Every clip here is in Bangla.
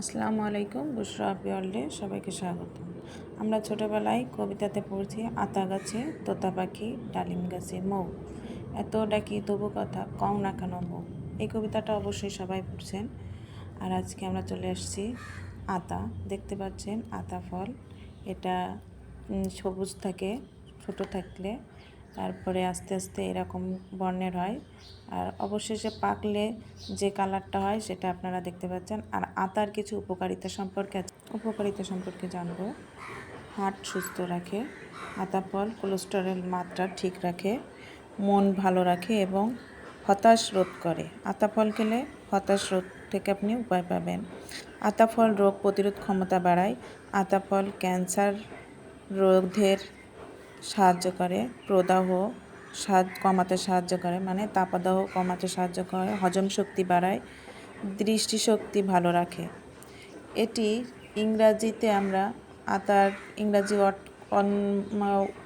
আসসালামু আলাইকুম, বুশরা আপিওয়ার্ল্ডে সবাইকে স্বাগত। আমরা ছোটোবেলায় কবিতাতে পড়ছি, আতা গাছে তোতা পাখি, ডালিম গাছে মৌ। এত ডাকি তবু কথা কম না কেন মৌ। এই কবিতাটা অবশ্যই সবাই পড়ছেন। আর আজকে আমরা চলে আসছি আতা। দেখতে পাচ্ছেন আতা ফল। এটা সবুজ থাকে, ছোট থাকলে তারপরে আস্তে আস্তে এরকম বর্ণের হয়। আর অবশেষে পাকলে যে কালারটা হয় সেটা আপনারা দেখতে পাচ্ছেন। আর আতার কিছু উপকারিতা সম্পর্কে উপকারিতা সম্পর্কে জানব। হার্ট সুস্থ রাখে। আতা, ফল, কোলেস্টেরল মাত্রা ঠিক রাখে। মন ভালো রাখে এবং হতাশ রোধ করে। আতা, ফল খেলে হতাশ রোধ থেকে আপনি উপায় পাবেন। আতা, ফল রোগ প্রতিরোধ ক্ষমতা বাড়ায়। আতা, ফল ক্যান্সার রোধের সাহায্য করে, প্রদাহ সাহায্য কমাতে সাহায্য করে মানে তাপদাহ কমাতে সাহায্য করে, হজম শক্তি বাড়ায়, দৃষ্টিশক্তি ভালো রাখে। এটি ইংরাজিতে আমরা আতার, ইংরাজি ওয়ার্ড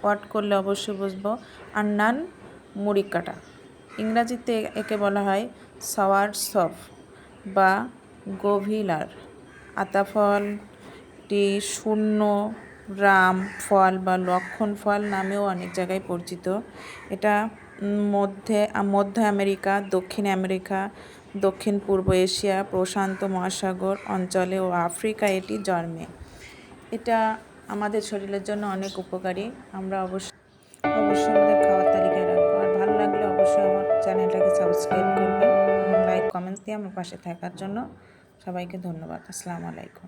ওয়ার্ড করলে অবশ্যই বুঝব আর নান আন্নান মুড়িকাটা ইংরাজিতে একে বলা হয় সাওয়ার সফ বা গভীলার। আতা ফলটি শূন্য রাম ফল বা লক্ষণ ফল নামেও অনেক জায়গায় পরিচিত। এটা মধ্যে, মধ্য আমেরিকা, দক্ষিণ আমেরিকা, দক্ষিণ পূর্ব এশিয়া, প্রশান্ত মহাসাগর অঞ্চলে ও আফ্রিকা এটি জন্মে। এটা আমাদের শরীরের জন্য অনেক উপকারী। আমরা অবশ্যই অবশ্যই আমাদের খাওয়ার তালিকায় রাখব। আর ভালো লাগলে অবশ্যই আমার চ্যানেলটাকে সাবস্ক্রাইব করবেন লাইক কমেন্টস দিয়ে আমার পাশে থাকার জন্য সবাইকে ধন্যবাদ। আসসালামু আলাইকুম।